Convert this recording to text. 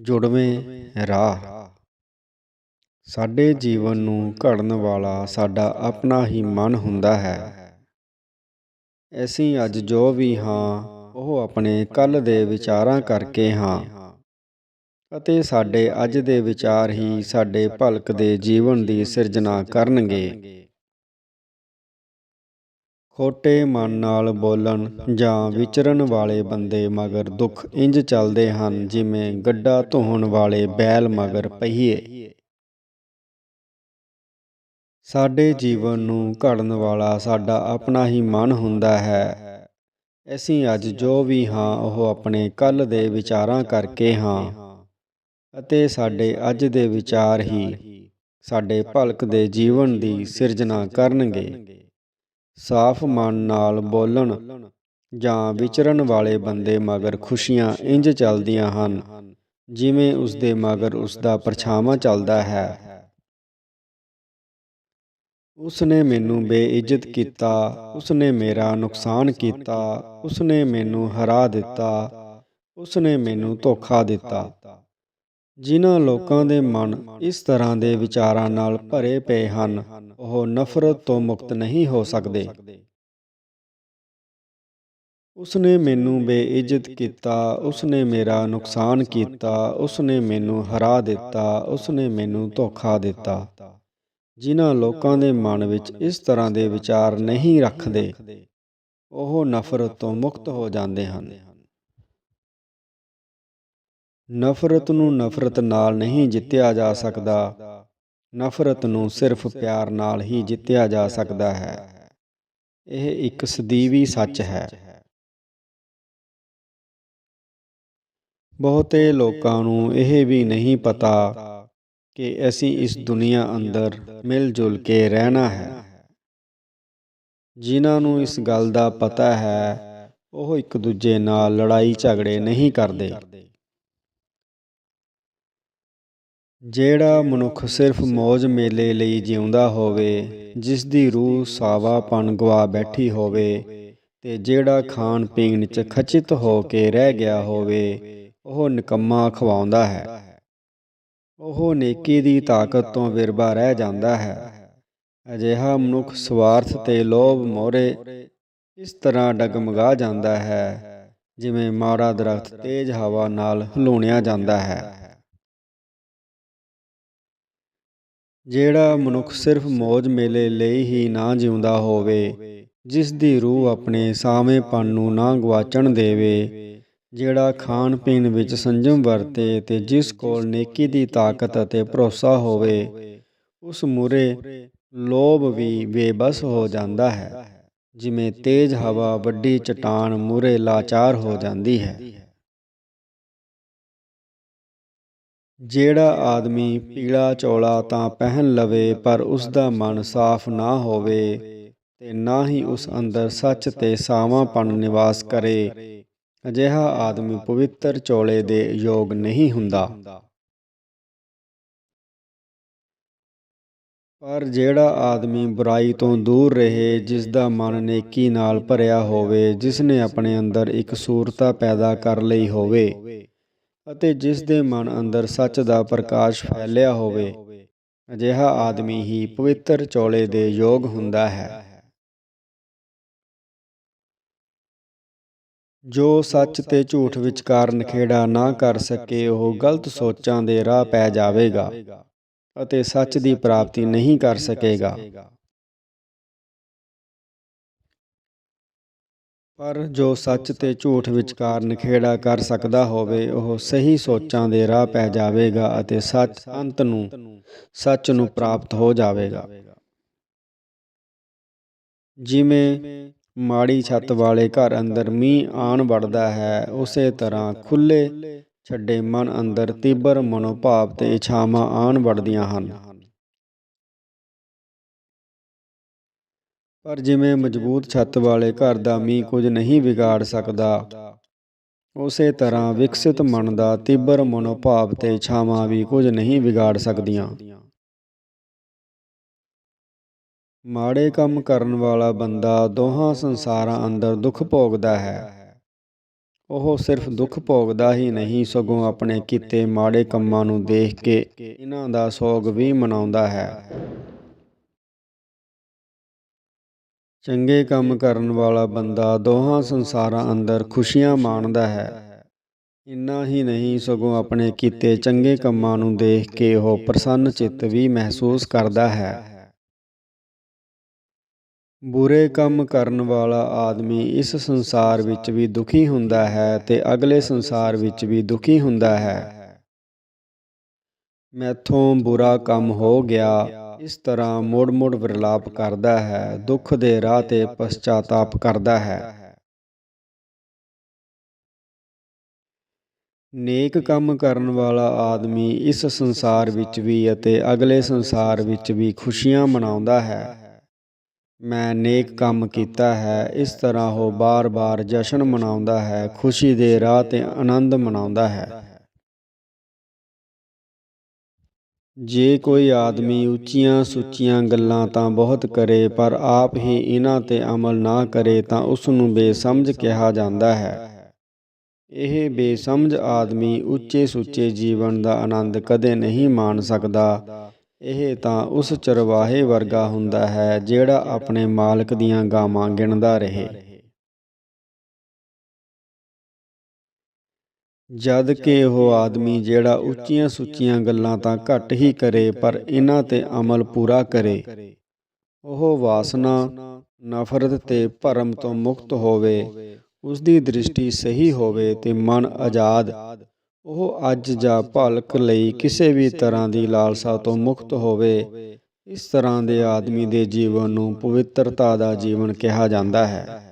ਜੁੜਵੇਂ ਰਾਹ। ਸਾਡੇ ਜੀਵਨ ਨੂੰ ਘੜਨ ਵਾਲਾ ਸਾਡਾ ਆਪਣਾ ਹੀ ਮਨ ਹੁੰਦਾ ਹੈ। ਅਸੀਂ ਅੱਜ ਜੋ ਵੀ ਹਾਂ, ਉਹ ਆਪਣੇ ਕੱਲ ਦੇ ਵਿਚਾਰਾਂ ਕਰਕੇ ਹਾਂ। ਅਤੇ ਸਾਡੇ ਅੱਜ ਦੇ ਵਿਚਾਰ ਹੀ ਸਾਡੇ ਭਲਕ ਦੇ ਜੀਵਨ ਦੀ ਸਿਰਜਣਾ ਕਰਨਗੇ। ਖੋਟੇ ਮਨ ਨਾਲ ਬੋਲਣ ਜਾਂ ਵਿਚਰਨ ਵਾਲੇ ਬੰਦੇ ਮਗਰ ਦੁੱਖ ਇੰਜ ਚੱਲਦੇ ਹਨ ਜਿਵੇਂ ਗੱਡਾ ਧੋਣ ਵਾਲੇ ਬੈਲ ਮਗਰ ਪਹੀਏ। ਸਾਡੇ ਜੀਵਨ ਨੂੰ ਘੜਨ ਵਾਲਾ ਸਾਡਾ ਆਪਣਾ ਹੀ ਮਨ ਹੁੰਦਾ ਹੈ। ਅਸੀਂ ਅੱਜ ਜੋ ਵੀ ਹਾਂ, ਉਹ ਆਪਣੇ ਕੱਲ ਦੇ ਵਿਚਾਰਾਂ ਕਰਕੇ ਹਾਂ। ਅਤੇ ਸਾਡੇ ਅੱਜ ਦੇ ਵਿਚਾਰ ਹੀ ਸਾਡੇ ਭਲਕ ਦੇ ਜੀਵਨ ਦੀ ਸਿਰਜਣਾ ਕਰਨਗੇ। ਸਾਫ਼ ਮਨ ਨਾਲ ਬੋਲਣ ਜਾਂ ਵਿਚਰਨ ਵਾਲੇ ਬੰਦੇ ਮਗਰ ਖੁਸ਼ੀਆਂ ਇੰਜ ਚੱਲਦੀਆਂ ਹਨ ਜਿਵੇਂ ਉਸ ਦੇ ਮਗਰ ਉਸ ਦਾ ਪਰਛਾਵਾਂ ਚੱਲਦਾ ਹੈ। ਉਸ ਨੇ ਮੈਨੂੰ ਬੇਇੱਜ਼ਤ ਕੀਤਾ ਉਸ ਨੇ ਮੇਰਾ ਨੁਕਸਾਨ ਕੀਤਾ ਉਸ ਨੇ ਮੈਨੂੰ ਹਰਾ ਦਿੱਤਾ ਉਸ ਨੇ ਮੈਨੂੰ ਧੋਖਾ ਦਿੱਤਾ। ਜਿਨ੍ਹਾਂ ਲੋਕਾਂ ਦੇ ਮਨ ਇਸ ਤਰ੍ਹਾਂ ਦੇ ਵਿਚਾਰਾਂ ਨਾਲ ਭਰੇ ਪਏ ਹਨ, ਉਹ ਨਫ਼ਰਤ ਤੋਂ ਮੁਕਤ ਨਹੀਂ ਹੋ ਸਕਦੇ। ਉਸਨੇ ਮੈਨੂੰ ਬੇਇੱਜ਼ਤ ਕੀਤਾ, ਉਸਨੇ ਮੇਰਾ ਨੁਕਸਾਨ ਕੀਤਾ, ਉਸਨੇ ਮੈਨੂੰ ਹਰਾ ਦਿੱਤਾ, ਉਸਨੇ ਮੈਨੂੰ ਧੋਖਾ ਦਿੱਤਾ। ਜਿਨ੍ਹਾਂ ਲੋਕਾਂ ਦੇ ਮਨ ਵਿੱਚ ਇਸ ਤਰ੍ਹਾਂ ਦੇ ਵਿਚਾਰ ਨਹੀਂ ਰੱਖਦੇ, ਉਹ ਨਫ਼ਰਤ ਤੋਂ ਮੁਕਤ ਹੋ ਜਾਂਦੇ ਹਨ। ਨਫ਼ਰਤ ਨੂੰ ਨਫ਼ਰਤ ਨਾਲ ਨਹੀਂ ਜਿੱਤਿਆ ਜਾ ਸਕਦਾ। ਨਫ਼ਰਤ ਨੂੰ ਸਿਰਫ ਪਿਆਰ ਨਾਲ ਹੀ ਜਿੱਤਿਆ ਜਾ ਸਕਦਾ ਹੈ। ਇਹ ਇੱਕ ਸਦੀਵੀ ਸੱਚ ਹੈ। ਬਹੁਤੇ ਲੋਕਾਂ ਨੂੰ ਇਹ ਵੀ ਨਹੀਂ ਪਤਾ ਕਿ ਅਸੀਂ ਇਸ ਦੁਨੀਆ ਅੰਦਰ ਮਿਲ ਜੁਲ ਕੇ ਰਹਿਣਾ ਹੈ। ਜਿਨ੍ਹਾਂ ਨੂੰ ਇਸ ਗੱਲ ਦਾ ਪਤਾ ਹੈ, ਉਹ ਇੱਕ ਦੂਜੇ ਨਾਲ ਲੜਾਈ ਝਗੜੇ ਨਹੀਂ ਕਰਦੇ। ਜਿਹੜਾ ਮਨੁੱਖ ਸਿਰਫ ਮੌਜ ਮੇਲੇ ਲਈ ਜਿਉਂਦਾ ਹੋਵੇ ਜਿਸ ਦੀ ਰੂਹ ਸਾਵਾਪਨ ਗਵਾ ਬੈਠੀ ਹੋਵੇ ਤੇ ਜਿਹੜਾ ਖਾਣ ਪੀਣ 'ਚ ਖਚਿਤ ਹੋ ਕੇ ਰਹਿ ਗਿਆ ਹੋਵੇ, ਉਹ ਨਿਕੰਮਾ ਖਵਾਉਂਦਾ ਹੈ। ਉਹ ਨੇਕੀ ਦੀ ਤਾਕਤ ਤੋਂ ਵਿਰਬਾ ਰਹਿ ਜਾਂਦਾ ਹੈ। ਅਜਿਹਾ ਮਨੁੱਖ ਸਵਾਰਥ ਤੇ ਲੋਭ ਮੋਰੇ ਇਸ ਤਰ੍ਹਾਂ ਡਗਮਗਾ ਜਾਂਦਾ ਹੈ, ਜਿਵੇਂ ਮਾੜਾ ਦਰਖਤ ਤੇਜ਼ ਹਵਾ ਨਾਲ ਹਲੂਣਿਆ ਜਾਂਦਾ ਹੈ। ਜਿਹੜਾ ਮਨੁੱਖ ਸਿਰਫ ਮੌਜ ਮੇਲੇ ਲਈ ਹੀ ਨਾ ਜਿਉਂਦਾ ਹੋਵੇ, ਜਿਸ ਦੀ ਰੂਹ ਆਪਣੇ ਸਾਵੇਂਪਨ ਨੂੰ ਨਾ ਗਵਾਚਣ ਦੇਵੇ, ਜਿਹੜਾ ਖਾਣ ਪੀਣ ਵਿੱਚ ਸੰਜਮ ਵਰਤੇ ਤੇ ਜਿਸ ਕੋਲ ਨੇਕੀ ਦੀ ਤਾਕਤ ਅਤੇ ਭਰੋਸਾ ਹੋਵੇ, ਉਸ ਮੂਰੇ ਲੋਭ ਵੀ ਬੇਬਸ ਹੋ ਜਾਂਦਾ ਹੈ, ਜਿਵੇਂ ਤੇਜ਼ ਹਵਾ ਵੱਡੀ ਚਟਾਨ ਮੂਰੇ ਲਾਚਾਰ ਹੋ ਜਾਂਦੀ ਹੈ। ਜਿਹੜਾ ਆਦਮੀ ਪੀਲਾ ਚੋਲਾ ਤਾਂ ਪਹਿਨ ਲਵੇ, ਪਰ ਉਸ ਦਾ ਮਨ ਸਾਫ਼ ਨਾ ਹੋਵੇ ਤੇ ਨਾ ਹੀ ਉਸ ਅੰਦਰ ਸੱਚ ਤੇ ਸਾਵਾਂਪਣ ਨਿਵਾਸ ਕਰੇ, ਅਜਿਹਾ ਆਦਮੀ ਪਵਿੱਤਰ ਚੋਲੇ ਦੇ ਯੋਗ ਨਹੀਂ ਹੁੰਦਾ। ਪਰ ਜਿਹੜਾ ਆਦਮੀ ਬੁਰਾਈ ਤੋਂ ਦੂਰ ਰਹੇ ਜਿਸ ਦਾ ਮਨ ਨੇਕੀ ਨਾਲ ਭਰਿਆ ਹੋਵੇ ਜਿਸ ਨੇ ਆਪਣੇ ਅੰਦਰ ਇੱਕ ਸੂਰਤਾ ਪੈਦਾ ਕਰ ਲਈ ਹੋਵੇ ਅਤੇ ਜਿਸ ਦੇ ਮਨ ਅੰਦਰ ਸੱਚ ਦਾ ਪ੍ਰਕਾਸ਼ ਫੈਲਿਆ ਹੋਵੇ, ਅਜਿਹਾ ਆਦਮੀ ਹੀ ਪਵਿੱਤਰ ਚੋਲੇ ਦੇ ਯੋਗ ਹੁੰਦਾ ਹੈ। ਜੋ ਸੱਚ ਤੇ ਝੂਠ ਵਿਚਕਾਰ ਨਖੇੜਾ ਨਾ ਕਰ ਸਕੇ, ਉਹ ਗਲਤ ਸੋਚਾਂ ਦੇ ਰਾਹ ਪੈ ਜਾਵੇਗਾ ਅਤੇ ਸੱਚ ਦੀ ਪ੍ਰਾਪਤੀ ਨਹੀਂ ਕਰ ਸਕੇਗਾ। ਪਰ ਜੋ ਸੱਚ ਤੇ ਝੂਠ ਵਿਚਕਾਰ ਨਖੇੜਾ ਕਰ ਸਕਦਾ ਹੋਵੇ, ਉਹ ਸਹੀ ਸੋਚਾਂ ਦੇ ਰਾਹ ਪੈ ਜਾਵੇਗਾ ਅਤੇ ਸੱਚ ਅੰਤ ਨੂੰ, ਸੱਚ ਨੂੰ ਪ੍ਰਾਪਤ ਹੋ ਜਾਵੇਗਾ। ਜਿਵੇਂ ਮਾੜੀ ਛੱਤ ਵਾਲੇ ਘਰ ਅੰਦਰ ਮੀਂਹ ਆਣ ਵੜਦਾ ਹੈ, ਉਸੇ ਤਰ੍ਹਾਂ ਖੁੱਲੇ ਛੱਡੇ ਮਨ ਅੰਦਰ ਤੀਬਰ ਮਨੋਭਾਵ ਤੇ ਇਛਾਵਾਂ ਆਣ ਵੜਦੀਆਂ ਹਨ। ਪਰ ਜਿਵੇਂ ਮਜ਼ਬੂਤ ਛੱਤ ਵਾਲੇ ਘਰ ਦਾ ਮੀਂਹ ਕੁਝ ਨਹੀਂ ਵਿਗਾੜ ਸਕਦਾ, ਉਸੇ ਤਰ੍ਹਾਂ ਵਿਕਸਿਤ ਮਨ ਦਾ ਤੀਬਰ ਮਨੋਭਾਵ ਤੇ ਛਾਵਾਂ ਵੀ ਕੁਝ ਨਹੀਂ ਵਿਗਾੜ ਸਕਦੀਆਂ। ਮਾੜੇ ਕੰਮ ਕਰਨ ਵਾਲਾ ਬੰਦਾ ਦੋਹਾਂ ਸੰਸਾਰਾਂ ਅੰਦਰ ਦੁੱਖ ਭੋਗਦਾ ਹੈ। ਉਹ ਸਿਰਫ ਦੁੱਖ ਭੋਗਦਾ ਹੀ ਨਹੀਂ, ਸਗੋਂ ਆਪਣੇ ਕੀਤੇ ਮਾੜੇ ਕੰਮਾਂ ਨੂੰ ਦੇਖ ਕੇ ਇਹਨਾਂ ਦਾ ਸੋਗ ਵੀ ਮਨਾਉਂਦਾ ਹੈ। ਚੰਗੇ ਕੰਮ ਕਰਨ ਵਾਲਾ ਬੰਦਾ ਦੋਹਾਂ ਸੰਸਾਰਾਂ ਅੰਦਰ ਖੁਸ਼ੀਆਂ ਮਾਣਦਾ ਹੈ। ਇੰਨਾ ਹੀ ਨਹੀਂ, ਸਗੋਂ ਆਪਣੇ ਕੀਤੇ ਚੰਗੇ ਕੰਮਾਂ ਨੂੰ ਦੇਖ ਕੇ ਉਹ ਪ੍ਰਸੰਨ ਚਿੱਤ ਵੀ ਮਹਿਸੂਸ ਕਰਦਾ ਹੈ। ਬੁਰੇ ਕੰਮ ਕਰਨ ਵਾਲਾ ਆਦਮੀ ਇਸ ਸੰਸਾਰ ਵਿੱਚ ਵੀ ਦੁਖੀ ਹੁੰਦਾ ਹੈ ਤੇ ਅਗਲੇ ਸੰਸਾਰ ਵਿੱਚ ਵੀ ਦੁਖੀ ਹੁੰਦਾ ਹੈ। ਮੈਥੋਂ ਬੁਰਾ ਕੰਮ ਹੋ ਗਿਆ ਇਸ ਤਰ੍ਹਾਂ ਮੋੜ-ਮੋੜ ਵਿਰਲਾਪ ਕਰਦਾ ਹੈ, ਦੁੱਖ ਦੇ ਰਾਹ ਤੇ ਪਛਤਾਤਾਪ ਕਰਦਾ ਹੈ। ਨੇਕ ਕੰਮ ਕਰਨ ਵਾਲਾ ਆਦਮੀ ਇਸ ਸੰਸਾਰ ਵਿੱਚ ਵੀ ਅਤੇ ਅਗਲੇ ਸੰਸਾਰ ਵਿੱਚ ਵੀ ਖੁਸ਼ੀਆਂ ਮਨਾਉਂਦਾ ਹੈ। ਮੈਂ ਨੇਕ ਕੰਮ ਕੀਤਾ ਹੈ, ਇਸ ਤਰ੍ਹਾਂ ਉਹ ਬਾਰ-ਬਾਰ ਜਸ਼ਨ ਮਨਾਉਂਦਾ ਹੈ, ਖੁਸ਼ੀ ਦੇ ਰਾਹ ਤੇ ਆਨੰਦ ਮਨਾਉਂਦਾ ਹੈ। ਜੇ ਕੋਈ ਆਦਮੀ ਉੱਚੀਆਂ ਸੁੱਚੀਆਂ ਗੱਲਾਂ ਤਾਂ ਬਹੁਤ ਕਰੇ, ਪਰ ਆਪ ਹੀ ਇਹਨਾਂ ਤੇ ਅਮਲ ਨਾ ਕਰੇ ਤਾਂ ਉਸ ਨੂੰ ਬੇਸਮਝ ਕਿਹਾ ਜਾਂਦਾ ਹੈ। ਇਹ ਬੇਸਮਝ ਆਦਮੀ ਉੱਚੇ ਸੁੱਚੇ ਜੀਵਨ ਦਾ ਆਨੰਦ ਕਦੇ ਨਹੀਂ ਮਾਣ ਸਕਦਾ। ਇਹ ਤਾਂ ਉਸ ਚਰਵਾਹੇ ਵਰਗਾ ਹੁੰਦਾ ਹੈ ਜਿਹੜਾ ਆਪਣੇ ਮਾਲਕ ਦੀਆਂ ਗਾਵਾਂ ਗਿਣਦਾ ਰਹੇ। ਜਦ ਕਿ ਉਹ ਆਦਮੀ ਜਿਹੜਾ ਉੱਚੀਆਂ ਸੁੱਚੀਆਂ ਗੱਲਾਂ ਤਾਂ ਘੱਟ ਹੀ ਕਰੇ, ਪਰ ਇਹਨਾਂ ਤੇ ਅਮਲ ਪੂਰਾ ਕਰੇ। ਉਹ ਵਾਸਨਾ, ਨਫ਼ਰਤ ਤੇ ਭਰਮ ਤੋਂ ਮੁਕਤ ਹੋਵੇ ਉਸ ਦੀ ਦ੍ਰਿਸ਼ਟੀ ਸਹੀ ਹੋਵੇ ਤੇ ਮਨ ਆਜ਼ਾਦ। ਉਹ ਅੱਜ ਜਾਂ ਭਲਕ ਲਈ ਕਿਸੇ ਵੀ ਤਰ੍ਹਾਂ ਦੀ ਲਾਲਸਾ ਤੋਂ ਮੁਕਤ ਹੋਵੇ, ਇਸ ਤਰ੍ਹਾਂ ਦੇ ਆਦਮੀ ਦੇ ਜੀਵਨ ਨੂੰ ਪਵਿੱਤਰਤਾ ਦਾ ਜੀਵਨ ਕਿਹਾ ਜਾਂਦਾ ਹੈ।